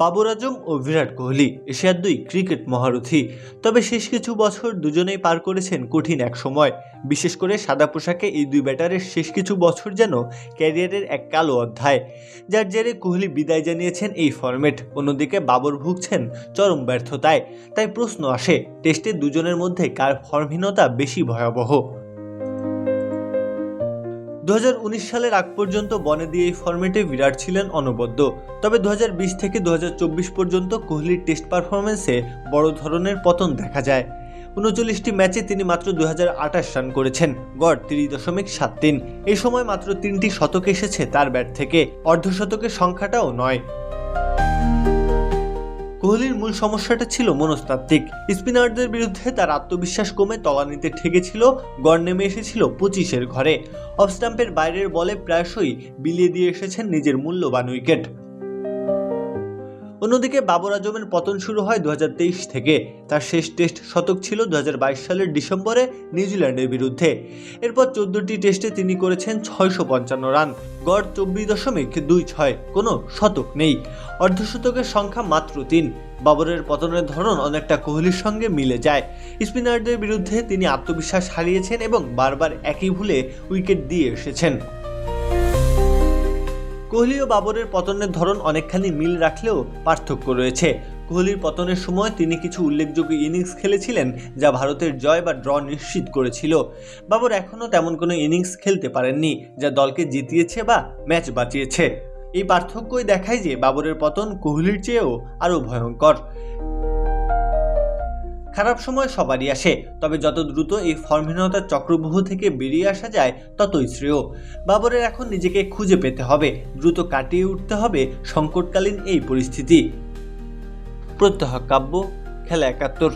বাবর আজম ও বিরাট কোহলি, এশিয়ার দুই ক্রিকেট মহারথী। তবে শেষ কিছু বছর দুজনেই পার করেছেন কঠিন এক সময়। বিশেষ করে সাদা পোশাকে এই দুই ব্যাটারের শেষ কিছু বছর যেন ক্যারিয়ারের এক কালো অধ্যায়। যার জেরে কোহলি বিদায় জানিয়েছেন এই ফরম্যাট। অন্যদিকে বাবর ভুগছেন চরম ব্যর্থতায়। তাই প্রশ্ন আসে, টেস্টে দুজনের মধ্যে কার ফর্মহীনতা বেশি ভয়াবহ? দু হাজার উনিশ সালের আগ পর্যন্ত বনে দিয়ে এই ফর্মেটে বিরাট ছিলেন অনবদ্য। তবে দু হাজার বিশ থেকে দু হাজার চব্বিশ পর্যন্ত কোহলির টেস্ট পারফরমেন্সে বড় ধরনের পতন দেখা যায়। উনচল্লিশটি ম্যাচে তিনি মাত্র দু হাজার আঠাশ রান করেছেন, গড় তিরিশ দশমিক সাত তিন। এ সময় মাত্র তিনটি শতক এসেছে তার ব্যাট থেকে। অর্ধশতকের সংখ্যাটাও নয়। কোহলির মূল সমস্যাটা ছিল মনস্তাত্ত্বিক। স্পিনারদের বিরুদ্ধে তার আত্মবিশ্বাস কমে তলানিতে ঠেকেছিল, গড় নেমে এসেছিল পঁচিশের ঘরে। অফ স্টাম্পের বাইরের বলে প্রায়শই বিলিয়ে দিয়ে এসেছেন নিজের মূল্যবান উইকেট। অন্যদিকে বাবর আজমের পতন শুরু হয় দু হাজার তেইশ থেকে। তার শেষ টেস্ট শতক ছিল দু হাজার বাইশ সালের ডিসেম্বরে নিউজিল্যান্ডের বিরুদ্ধে। এরপর চোদ্দটি টেস্টে তিনি করেছেন ছয়শো পঞ্চান্ন রান, গড় চব্বিশ দশমিক দুই ছয়, কোনো শতক নেই। অর্ধশতকের সংখ্যা মাত্র তিন। বাবরের পতনের ধরন অনেকটা কোহলির সঙ্গে মিলে যায়। স্পিনারদের বিরুদ্ধে তিনি আত্মবিশ্বাস হারিয়েছেন এবং বারবার একই ভুলে উইকেট দিয়ে এসেছেন। কোহলি ও বাবরের পতনের ধরন অনেকখানি মিল রাখলেও পার্থক্য রয়েছে। কোহলির পতনের সময় তিনি কিছু উল্লেখযোগ্য ইনিংস খেলেছিলেন, যা ভারতের জয় বা ড্র নিশ্চিত করেছিল। বাবর এখনও তেমন কোনো ইনিংস খেলতে পারেননি, যা দলকে জিতিয়েছে বা ম্যাচ বাঁচিয়েছে। এই পার্থক্যই দেখায় যে বাবরের পতন কোহলির চেয়েও আরও ভয়ঙ্কর। খারাপ সময় সবারই আসে, তবে যত দ্রুত এই ফর্মহীনতার চক্রবহ থেকে বেরিয়ে আসা যায়, ততই শ্রেয়। বাবরের এখন নিজেকে খুঁজে পেতে হবে, দ্রুত কাটিয়ে উঠতে হবে সংকটকালীন এই পরিস্থিতি। প্রত্যহ কাব্য, খেলা একাত্তর।